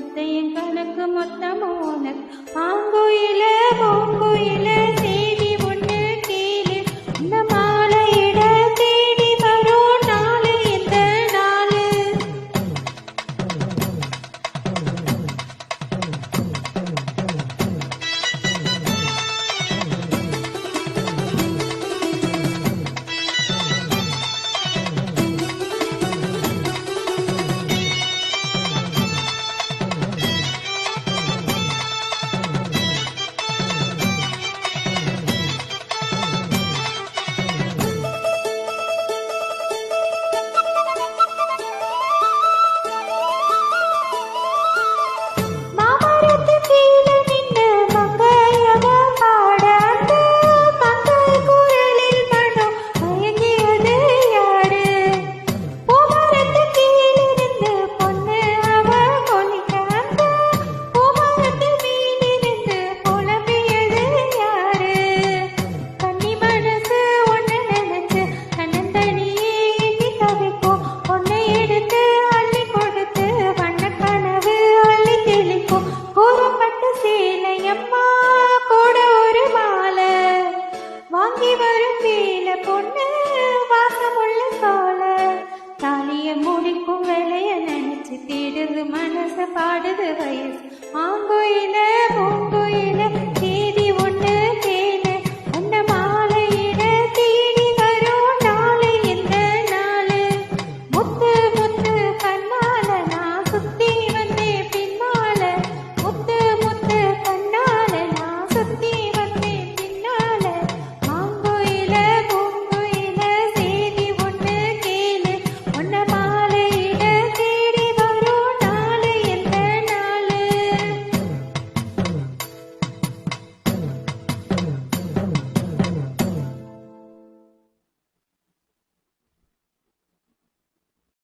முத்தையும் கணக்கு மொத்தமோனக் உனக்கு ஆங்கோயில எனக்கு அள்ளி கொடுத்து வண்ண கனவு அள்ளி தெளிக்கும். ஒரு மாலை. வாங்கி வரும் பொண்ணு வாசமுள்ள சோலை தாலிய முடிக்கும் வேலைய நினைச்சு தேடுது மனசு பாடுது வயசு. ஆங்குயில பூங்கோயில